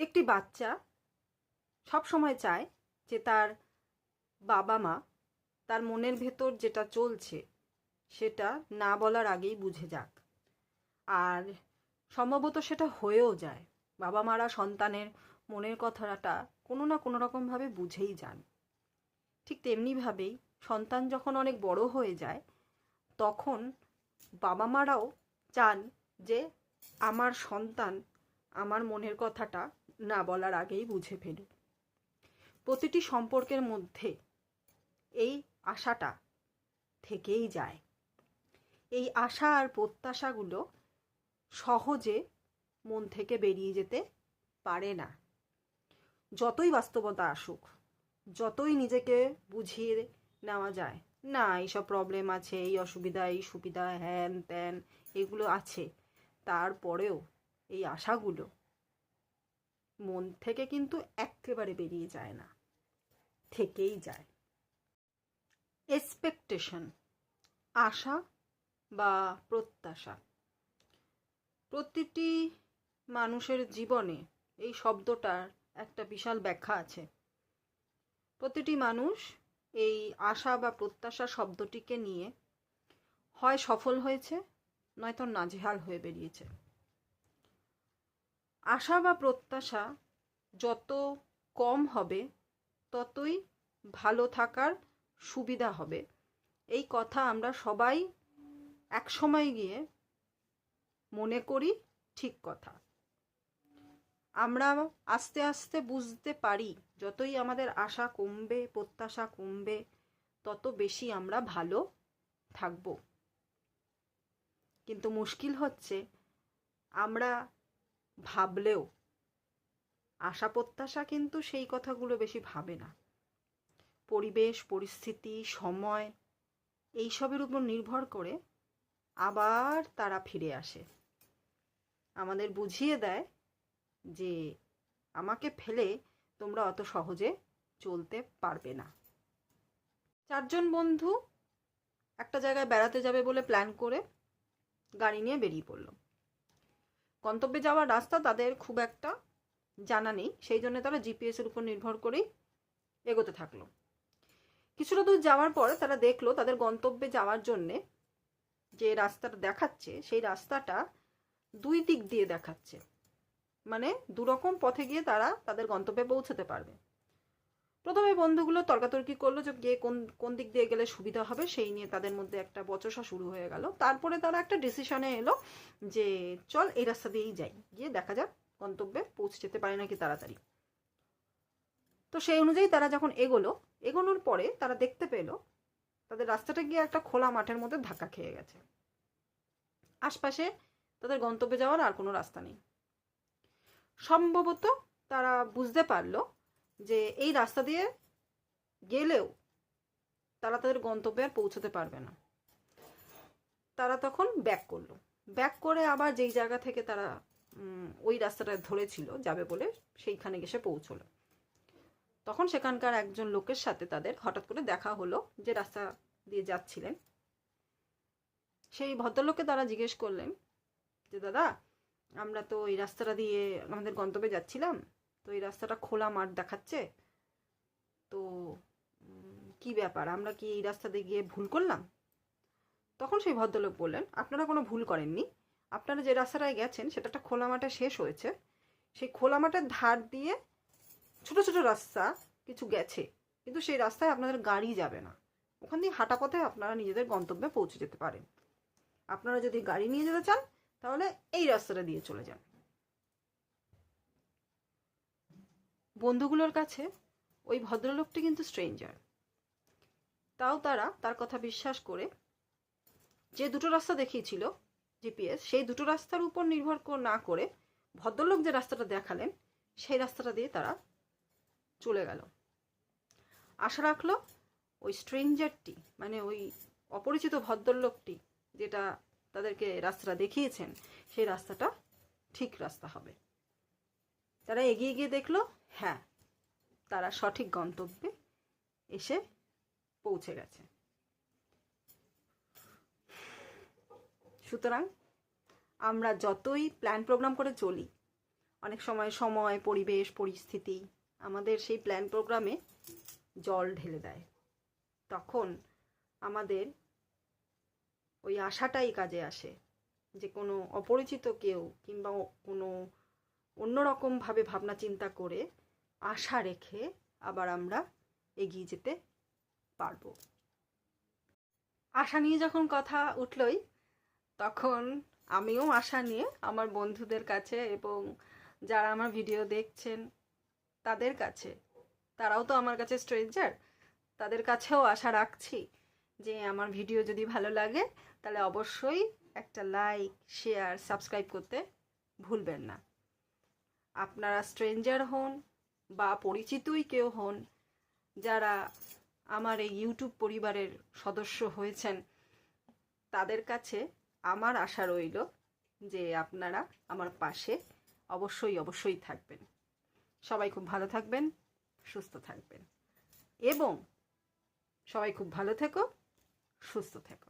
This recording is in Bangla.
একটি বাচ্চা সব সময় চায় যে তার বাবা মা, তার মনের ভেতর যেটা চলছে, সেটা না বলার আগেই বুঝে যাক। আর সম্ভবত সেটা হয়েও যায়। বাবা মারা সন্তানের মনের কথাটা কোনো না কোনো রকমভাবে বুঝেই যান। ঠিক তেমনিভাবেই সন্তান যখন অনেক বড় হয়ে যায়, তখন বাবা মারাও চান যে আমার সন্তান আমার মনের কথাটা না বলার আগেই বুঝে ফেলুক প্রতিটি সম্পর্কের মধ্যে এই আশাটা থেকেই যায়। এই আশা আর প্রত্যাশাগুলো সহজে মন থেকে বেরিয়ে যেতে পারে না। যতই বাস্তবতা আসুক, যতই নিজেকে বুঝিয়ে নেওয়া যায়, না, এইসব প্রবলেম আছে, এই অসুবিধা, এই সুবিধা, হ্যান ত্যান, এগুলো আছে। তারপরেও এই আশাগুলো মন থেকে কিন্তু একেবারে বেরিয়ে যায় না, থেকেই যায়। এক্সপেকটেশন আশা বা প্রত্যাশা। প্রতিটি মানুষের জীবনে এই শব্দটার একটা বিশাল ব্যাখ্যা আছে। প্রতিটি মানুষ এই আশা বা প্রত্যাশা শব্দটিকে নিয়ে হয় সফল হয়েছে, নয়তো নাজেহাল হয়ে বেরিয়েছে। আশা বা প্রত্যাশা যত কম হবে, ততই ভালো থাকার সুবিধা হবে। এই কথা আমরা সবাই এক সময় গিয়ে মনে করি ঠিক কথা। আমরা আস্তে আস্তে বুঝতে পারি, যতই আমাদের আশা কমবে, প্রত্যাশা কমবে, তত বেশি আমরা ভালো থাকব। কিন্তু মুশকিল হচ্ছে, আমরা ভাবলেও আশা প্রত্যাশা কিন্তু সেই কথাগুলো বেশি ভাবে না। পরিবেশ, পরিস্থিতি, সময় এইসবের উপর নির্ভর করে আবার তারা ফিরে আসে। আমাদের বুঝিয়ে দেয় যে আমাকে ফেলে তোমরা অত সহজে চলতে পারবে না। চারজন বন্ধু একটা জায়গায় বেড়াতে যাবে বলে প্ল্যান করে গাড়ি নিয়ে বেরিয়ে পড়ল। গন্তব্যে যাওয়ার রাস্তা তাদের খুব একটা জানা নেই। সেই জন্য তারা জিপিএসের উপর নির্ভর করেই এগোতে থাকল। কিছুটা দূর যাওয়ার পর তারা দেখল তাদের গন্তব্যে যাওয়ার জন্যে যে রাস্তাটা দেখাচ্ছে, সেই রাস্তাটা দুই দিক দিয়ে দেখাচ্ছে। মানে দুরকম পথে গিয়ে তারা তাদের গন্তব্যে পৌঁছতে পারবে। প্রথমে বন্ধুগুলো তর্কাতর্কি করল যে গিয়ে কোন কোন দিক দিয়ে গেলে সুবিধা হবে, সেই নিয়ে তাদের মধ্যে একটা বচসা শুরু হয়ে গেল। তারপরে তারা একটা ডিসিশনে এলো যে, চল এই রাস্তা দিয়েই যাই, গিয়ে দেখা যাক গন্তব্যে পৌঁছে যেতে পারে নাকি তাড়াতাড়ি। তো সেই অনুযায়ী তারা যখন এগোলো, এগোনোর পরে তারা দেখতে পেল, তাদের রাস্তাটা গিয়ে একটা খোলা মাঠের মধ্যে ধাক্কা খেয়ে গেছে। আশপাশে তাদের গন্তব্যে যাওয়ার আর কোনো রাস্তা নেই। সম্ভবত তারা বুঝতে পারল যে এই রাস্তা দিয়ে গেলেও তারা তাদের গন্তব্যে আর পৌঁছতে পারবে না। তারা তখন ব্যাক করল। ব্যাক করে আবার যেই জায়গা থেকে তারা ওই রাস্তাটা ধরেছিল যাবে বলে সেইখানে গেসে পৌঁছলো। তখন সেখানকার একজন লোকের সাথে তাদের হঠাৎ করে দেখা হলো যে রাস্তা দিয়ে যাচ্ছিলেন। সেই ভদ্রলোককে তারা জিজ্ঞেস করলেন যে, দাদা, আমরা তো এই রাস্তাটা দিয়ে আমাদের গন্তব্যে যাচ্ছিলাম। তো এই রাস্তাটা খোলা মাঠ দেখাচ্ছে। তো কি ব্যাপার? আমরা কি এই রাস্তা দিয়ে গিয়ে ভুল করলাম? তখন সেই ভদ্রলোক বললেন, আপনারা কোনো ভুল করেননি। আপনারা যে রাস্তাটায় গেছেন সেটা একটা খোলা মাঠে শেষ হয়েছে। সেই খোলা মাঠের ধার দিয়ে ছোট ছোট রাস্তা কিছু গেছে। কিন্তু সেই রাস্তায় আপনাদের গাড়ি যাবে না। ওখান দিয়ে হাঁটা পথে আপনারা নিজেদের গন্তব্যে পৌঁছে যেতে পারেন। আপনারা যদি গাড়ি নিয়ে যেতে চান, তাহলে এই রাস্তাটা দিয়ে চলে যান। বন্ধুগুলোর কাছে ওই ভদ্রলোকটি কিন্তু স্ট্রেঞ্জার তাও তারা তার কথা বিশ্বাস করে যে দুটো রাস্তা দেখিয়েছিল জিপিএস সেই দুটো রাস্তার উপর নির্ভর না করে ভদ্রলোক যে রাস্তাটা দেখালেন, সেই রাস্তাটা দিয়ে তারা চলে গেল। আশা রাখল ওই স্ট্রেঞ্জারটি মানে ওই অপরিচিত ভদ্রলোকটি যেটা তাদেরকে রাস্তাটা দেখিয়েছেন, সেই রাস্তাটা ঠিক রাস্তা হবে। তারা এগিয়ে গিয়ে দেখল হ্যাঁ তারা সঠিক গন্তব্যে এসে পৌঁছে গেছে। সুতরাং আমরা যতই প্ল্যান প্রোগ্রাম করে চলি, অনেক সময় সময়, পরিবেশ, পরিস্থিতি, আমাদের সেই প্ল্যান প্রোগ্রামে জল ঢেলে দেয়। তখন আমাদের ওই আশাটাই কাজে আসে যে কোনো অপরিচিত কেউ কিংবা কোনো অন্যরকমভাবে ভাবনা চিন্তা করে আশা রেখে আবার আমরা এগিয়ে যেতে পারব। আশা নিয়ে যখন কথা উঠলই, তখন আমিও আশা নিয়ে আমার বন্ধুদের কাছে এবং যারা আমার ভিডিও দেখছেন তাদের কাছে, তারাও তো আমার কাছে স্ট্রেঞ্জার, তাদের কাছেও আশা রাখছি যে আমার ভিডিও যদি ভালো লাগে, তাহলে অবশ্যই একটা লাইক, শেয়ার, সাবস্ক্রাইব করতে ভুলবেন না। আপনারা স্ট্রেঞ্জার হন বা পরিচিতই কেউ হন, যারা আমার এই ইউটিউব পরিবারের সদস্য হয়েছেন, তাদের কাছে আমার আশা রইল যে আপনারা আমার পাশে অবশ্যই অবশ্যই থাকবেন। সবাই খুব ভালো থাকবেন, সুস্থ থাকবেন। এবং সবাই খুব ভালো থেকো, সুস্থ থেকো।